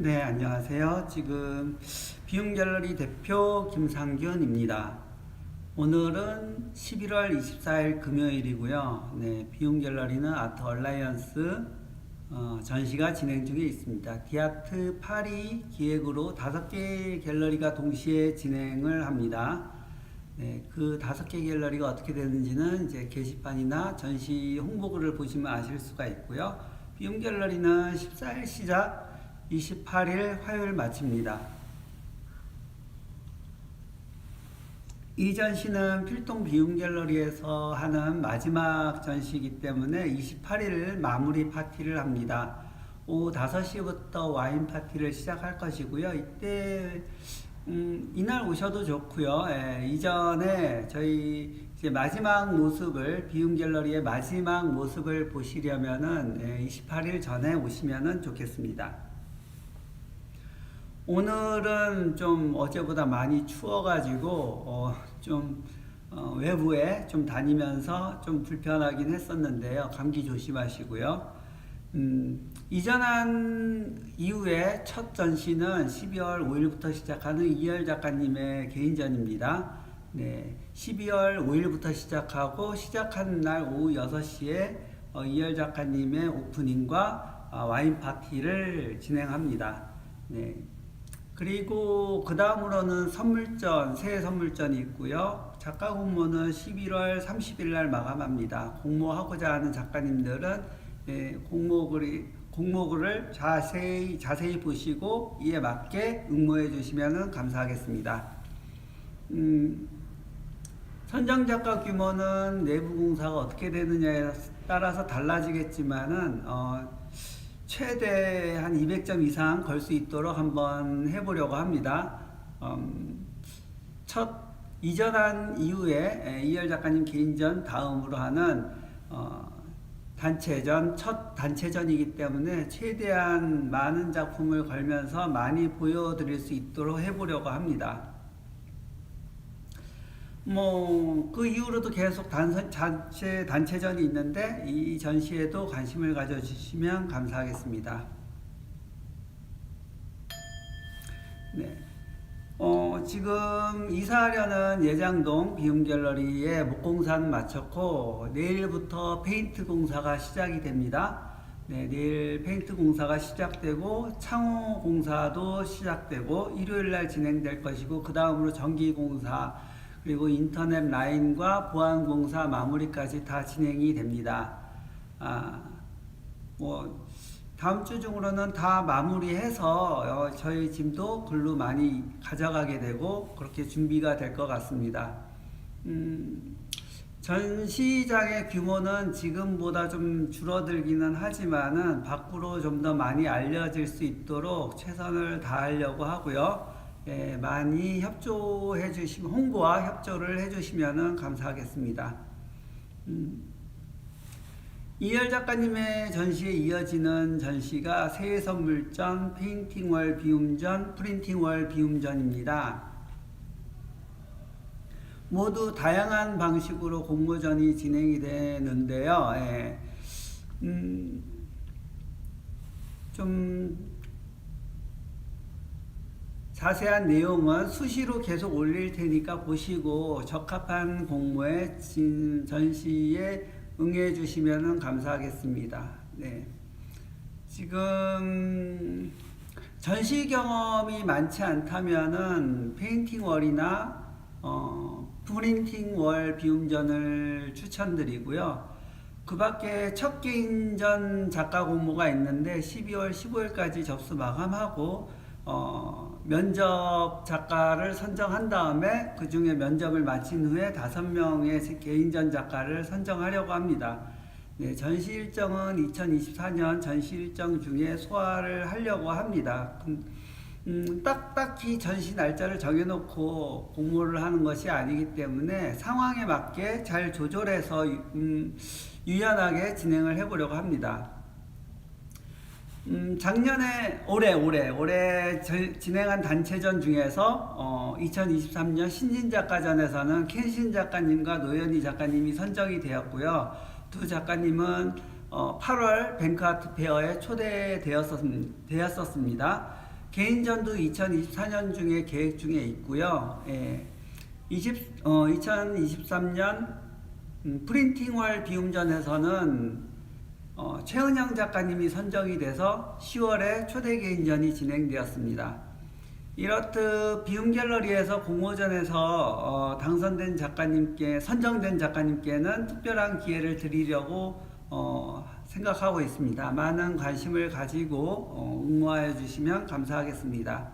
네, 안녕하세요. 지금 비움 갤러리 대표 김상균입니다. 오늘은 11월 24일 금요일이고요. 네, 비움 갤러리는 아트 얼라이언스 어, 전시가 진행 중에 있습니다. 디아트 파리 기획으로 다섯 개 갤러리가 동시에 진행을 합니다. 네, 그 다섯 개 갤러리가 어떻게 되는지는 이제 게시판이나 전시 홍보글을 보시면 아실 수가 있고요. 비움 갤러리는 14일 시작, 28일 화요일 마칩니다. 이 전시는 필동 비움 갤러리에서 하는 마지막 전시이기 때문에 28일 마무리 파티를 합니다. 오후 5시부터 와인 파티를 시작할 것이고요. 이때 음, 이날 오셔도 좋고요. 예, 이전에 저희 이제 마지막 모습을 비움 갤러리의 마지막 모습을 보시려면은 예, 28일 전에 오시면은 좋겠습니다. 오늘은 좀 어제보다 많이 추워가지고 어, 좀 어, 외부에 좀 다니면서 좀 불편하긴 했었는데요. 감기 조심하시고요. 음, 이전한 이후에 첫 전시는 12월 5일부터 시작하는 이열 작가님의 개인전입니다. 네, 12월 5일부터 시작하고 시작하는 날 오후 6시에 어, 이열 작가님의 오프닝과 아, 와인 파티를 진행합니다. 네. 그리고 그 다음으로는 선물전, 새해 선물전이 있고요. 작가 공모는 11월 30일 날 마감합니다. 공모하고자 하는 작가님들은 예, 공모글이 공모글을 자세히 자세히 보시고 이에 맞게 응모해 주시면 감사하겠습니다. 음, 선정 작가 규모는 내부 공사가 어떻게 되느냐에 따라서 달라지겠지만은 어, 최대 한 200점 이상 걸 수 있도록 한번 해보려고 합니다. 음, 첫 이전한 이후에 에, 이열 작가님 개인전 다음으로 하는 어, 단체전 첫 단체전이기 때문에 최대한 많은 작품을 걸면서 많이 보여드릴 수 있도록 해보려고 합니다. 뭐 그 이후로도 계속 단선, 단체 단체전이 있는데 이 전시에도 관심을 가져주시면 감사하겠습니다. 네. 어, 지금 이사하려는 예장동 비움 갤러리에 목공사는 마쳤고 내일부터 페인트 공사가 시작이 됩니다. 네, 내일 페인트 공사가 시작되고 창호 공사도 시작되고 일요일 날 진행될 것이고 그 다음으로 전기 공사 그리고 인터넷 라인과 보안 공사 마무리까지 다 진행이 됩니다. 아, 뭐 다음 주 중으로는 다 마무리해서 어, 저희 짐도 글로 많이 가져가게 되고 그렇게 준비가 될 것 같습니다. 음, 전시장의 규모는 지금보다 좀 줄어들기는 하지만은 밖으로 좀 더 많이 알려질 수 있도록 최선을 다하려고 하고요. 예, 많이 협조해 주시면 홍보와 협조를 해 주시면 감사하겠습니다. 음, 이열 작가님의 전시에 이어지는 전시가 새해 선물전, 페인팅월 비움전, 프린팅월 비움전입니다. 모두 다양한 방식으로 공모전이 진행이 되는데요. 예. 음, 좀 자세한 내용은 수시로 계속 올릴 테니까 보시고 적합한 공모에 진, 전시에 응해 주시면 감사하겠습니다. 네. 지금 전시 경험이 많지 않다면은 페인팅 월이나 어, 프린팅 월 비움전을 추천드리고요. 그 밖에 첫 개인전 작가 공모가 있는데 12월 15일까지 접수 마감하고 어, 면접 작가를 선정한 다음에 그 중에 면접을 마친 후에 다섯 명의 개인전 작가를 선정하려고 합니다. 네, 전시 일정은 2024년 전시 일정 중에 소화를 하려고 합니다. 음, 딱 딱히 전시 날짜를 정해놓고 공모를 하는 것이 아니기 때문에 상황에 맞게 잘 조절해서 음, 유연하게 진행을 해보려고 합니다. 음, 작년에 올해 올해 올해 저, 진행한 단체전 중에서 어, 2023년 신진 작가전에서는 켄신 작가님과 노현희 작가님이 선정이 되었고요. 두 작가님은 어, 8월 뱅크아트 페어에 초대되었었, 되었었습니다. 개인전도 2024년 중에 계획 중에 있고요. 예, 20, 어, 2023년 음, 프린팅월 비움전에서는 어, 최은영 작가님이 선정이 돼서 10월에 초대 개인전이 진행되었습니다. 이렇듯 비움 갤러리에서 공모전에서 어, 당선된 작가님께 선정된 작가님께는 특별한 기회를 드리려고 어, 생각하고 있습니다. 많은 관심을 가지고 어, 응모하여 주시면 감사하겠습니다.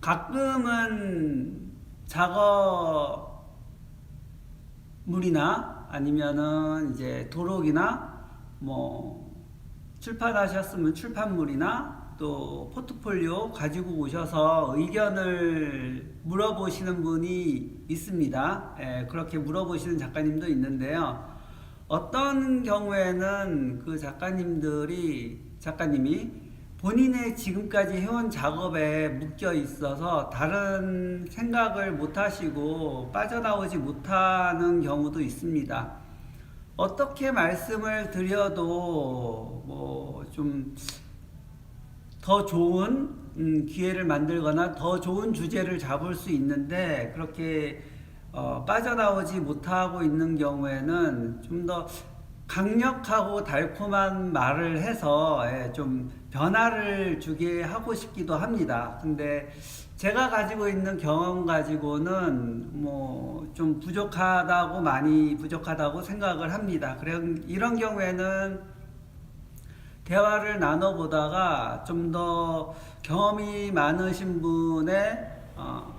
가끔은 작업물이나 아니면은 이제 도록이나 뭐 출판하셨으면 출판물이나 또 포트폴리오 가지고 오셔서 의견을 물어보시는 분이 있습니다. 예, 그렇게 물어보시는 작가님도 있는데요. 어떤 경우에는 그 작가님들이 작가님이 본인의 지금까지 해온 작업에 묶여 있어서 다른 생각을 못 하시고 빠져나오지 못하는 경우도 있습니다. 어떻게 말씀을 드려도 뭐 좀 더 좋은 음, 기회를 만들거나 더 좋은 주제를 잡을 수 있는데 그렇게 어, 빠져나오지 못하고 있는 경우에는 좀더 강력하고 달콤한 말을 해서 예, 좀 변화를 주게 하고 싶기도 합니다. 근데 제가 가지고 있는 경험 가지고는 뭐 좀 부족하다고 많이 부족하다고 생각을 합니다. 그래 이런 경우에는 대화를 나눠보다가 좀 더 경험이 많으신 분의 어,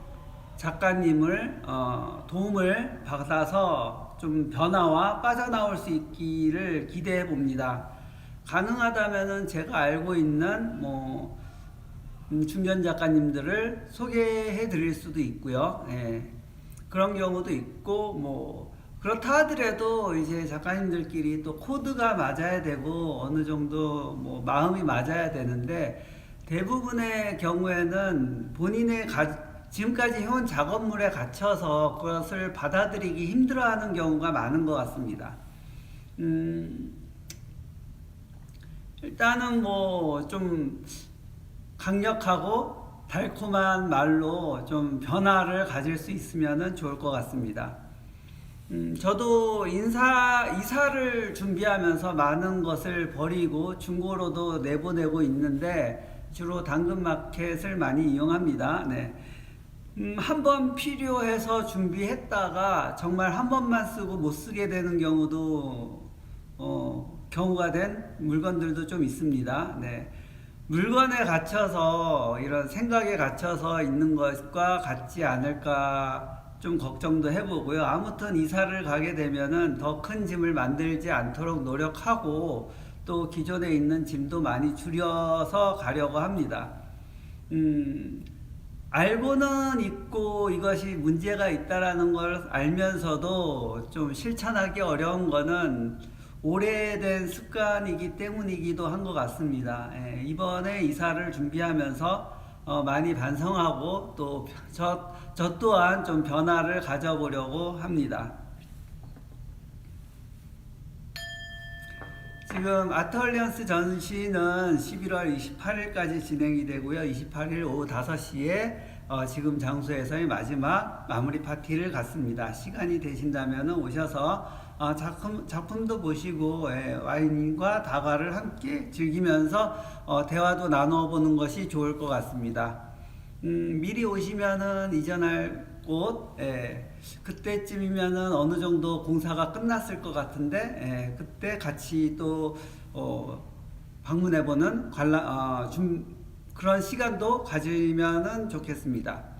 작가님을 어, 도움을 받아서 좀 변화와 빠져나올 수 있기를 기대해 봅니다. 가능하다면은 제가 알고 있는 뭐 음, 중견 작가님들을 소개해 드릴 수도 있고요. 예. 그런 경우도 있고 뭐 그렇다 하더라도 이제 작가님들끼리 또 코드가 맞아야 되고 어느 정도 뭐 마음이 맞아야 되는데 대부분의 경우에는 본인의 가, 지금까지 해온 작업물에 갇혀서 그것을 받아들이기 힘들어하는 경우가 많은 것 같습니다. 음, 일단은 뭐 좀 강력하고 달콤한 말로 좀 변화를 가질 수 있으면 좋을 것 같습니다. 음, 저도 인사, 이사를 준비하면서 많은 것을 버리고 중고로도 내보내고 있는데 주로 당근마켓을 많이 이용합니다. 네. 음, 한 번 필요해서 준비했다가 정말 한 번만 쓰고 못 쓰게 되는 경우도 어, 경우가 된 물건들도 좀 있습니다. 네. 물건에 갇혀서 이런 생각에 갇혀서 있는 것과 같지 않을까 좀 걱정도 해보고요. 아무튼 이사를 가게 되면은 더 큰 짐을 만들지 않도록 노력하고 또 기존에 있는 짐도 많이 줄여서 가려고 합니다. 음, 알고는 있고 이것이 문제가 있다라는 걸 알면서도 좀 실천하기 어려운 거는 오래된 습관이기 때문이기도 한 것 같습니다. 예, 이번에 이사를 준비하면서 어, 많이 반성하고 또 저 저 또한 좀 변화를 가져보려고 합니다. 지금 아트얼리언스 전시는 11월 28일까지 진행이 되고요. 28일 오후 5시에 어, 지금 장소에서의 마지막 마무리 파티를 갖습니다. 시간이 되신다면 오셔서 어, 작품, 작품도 보시고 예, 와인과 다과를 함께 즐기면서 어, 대화도 나눠보는 것이 좋을 것 같습니다. 음, 미리 오시면은 이전할 곳, 예, 그때쯤이면은 어느 정도 공사가 끝났을 것 같은데, 예, 그때 같이 또, 어, 방문해보는 관람, 어, 좀, 그런 시간도 가지면은 좋겠습니다.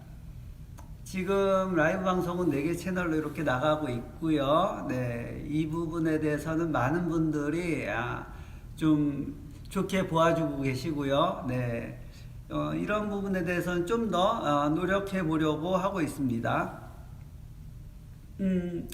지금 라이브 방송은 4개 채널로 이렇게 나가고 있고요. 네, 이 부분에 대해서는 많은 분들이 아, 좀 좋게 보아주고 계시고요. 네, 어, 이런 부분에 대해서는 좀더 어, 노력해 보려고 하고 있습니다. 음,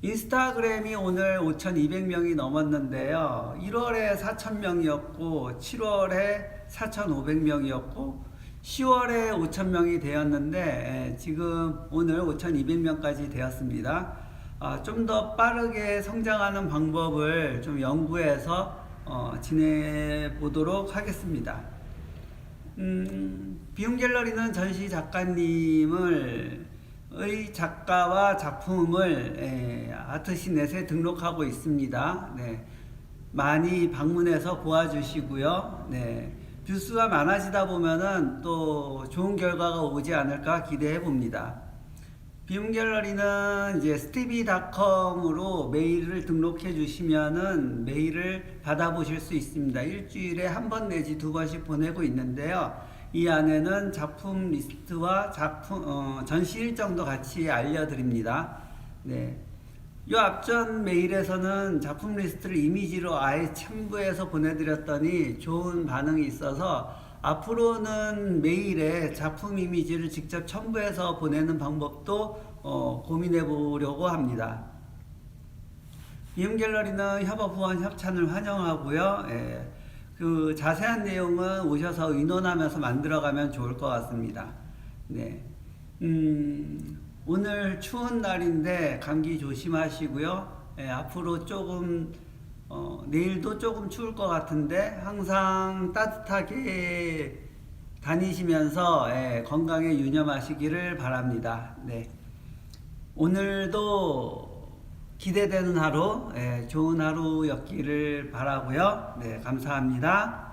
인스타그램이 오늘 5,200명이 넘었는데요. 1월에 4,000명이었고, 7월에 4,500명이었고, 10월에 5,000명이 되었는데, 에, 지금 오늘 5,200명까지 되었습니다. 아, 좀더 빠르게 성장하는 방법을 좀 연구해서 어, 지내 보도록 하겠습니다. 음, 비움 갤러리는 전시 작가님을 의 작가와 작품을 에, 아트시넷에 등록하고 있습니다. 네. 많이 방문해서 보아주시고요. 네. 뷰수가 많아지다 보면은 또 좋은 결과가 오지 않을까 기대해 봅니다. 비움 갤러리는 이제 스티비닷컴으로 메일을 등록해 주시면은 메일을 받아보실 수 있습니다. 일주일에 한 번 내지 두 번씩 보내고 있는데요. 이 안에는 작품 리스트와 작품 어, 전시 일정도 같이 알려드립니다. 네. 이 앞전 메일에서는 작품 리스트를 이미지로 아예 첨부해서 보내드렸더니 좋은 반응이 있어서 앞으로는 메일에 작품 이미지를 직접 첨부해서 보내는 방법도 어, 고민해 보려고 합니다. 이음 갤러리는 협업 후원 협찬을 환영하고요. 예, 그 자세한 내용은 오셔서 의논하면서 만들어가면 좋을 것 같습니다. 네. 음, 오늘 추운 날인데 감기 조심하시고요. 예, 앞으로 조금 어, 내일도 조금 추울 것 같은데 항상 따뜻하게 다니시면서 예, 건강에 유념하시기를 바랍니다. 네. 오늘도 기대되는 하루, 예, 좋은 하루였기를 바라고요. 네, 감사합니다.